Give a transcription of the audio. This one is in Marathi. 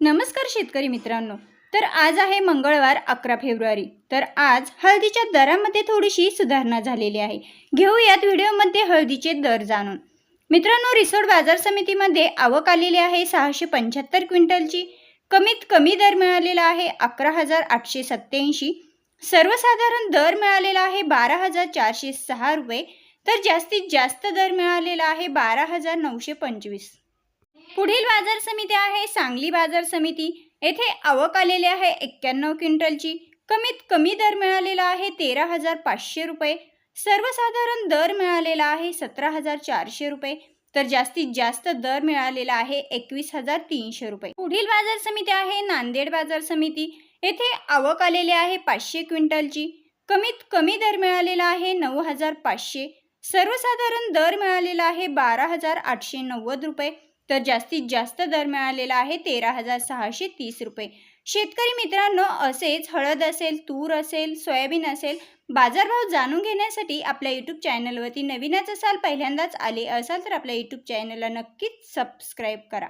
नमस्कार शेतकरी मित्रांनो. तर आज आहे मंगळवार अकरा फेब्रुवारी. तर आज हळदीच्या दरामध्ये थोडीशी सुधारणा झालेली आहे. घेऊयात व्हिडिओमध्ये हळदीचे दर जाणून. मित्रांनो रिसोड बाजार समितीमध्ये आवक आलेली आहे सहाशे पंच्याहत्तर क्विंटलची. कमीत कमी दर मिळालेला आहे अकरा हजार आठशे सत्याऐंशी सर्वसाधारण दर मिळालेला आहे बारा हजार चारशे सहा रुपये. तर जास्तीत जास्त दर मिळालेला आहे बारा हजार नऊशे पंचवीस. पुढील बाजार समिती आहे सांगली बाजार समिती. येथे आवक आलेली आहे एक्क्याण्णव क्विंटलची. कमीत कमी दर मिळालेला आहे तेरा हजार पाचशे रुपये. सर्वसाधारण दर मिळालेला आहे सतरा हजार चारशे रुपये. तर जास्तीत जास्त दर मिळालेला आहे एकवीस हजार तीनशे रुपये. पुढील बाजार समिती आहे नांदेड बाजार समिती. येथे आवक आलेली आहे पाचशे क्विंटलची. कमीत कमी दर मिळालेला आहे नऊ हजार पाचशे. सर्वसाधारण दर मिळालेला आहे बारा हजार आठशे नव्वद रुपये. तर जास्तीत जास्त दर मिळालेला आहे तेरा हजार सहाशे तीस रुपये. शेतकरी मित्रांनो असेच हळद असेल तूर असेल सोयाबीन असेल बाजारभाव जाणून घेण्यासाठी आपल्या यूट्यूब चॅनलवरती नवीनच असाल पहिल्यांदाच आले असाल तर आपल्या यूट्यूब चॅनलला नक्कीच सबस्क्राईब करा.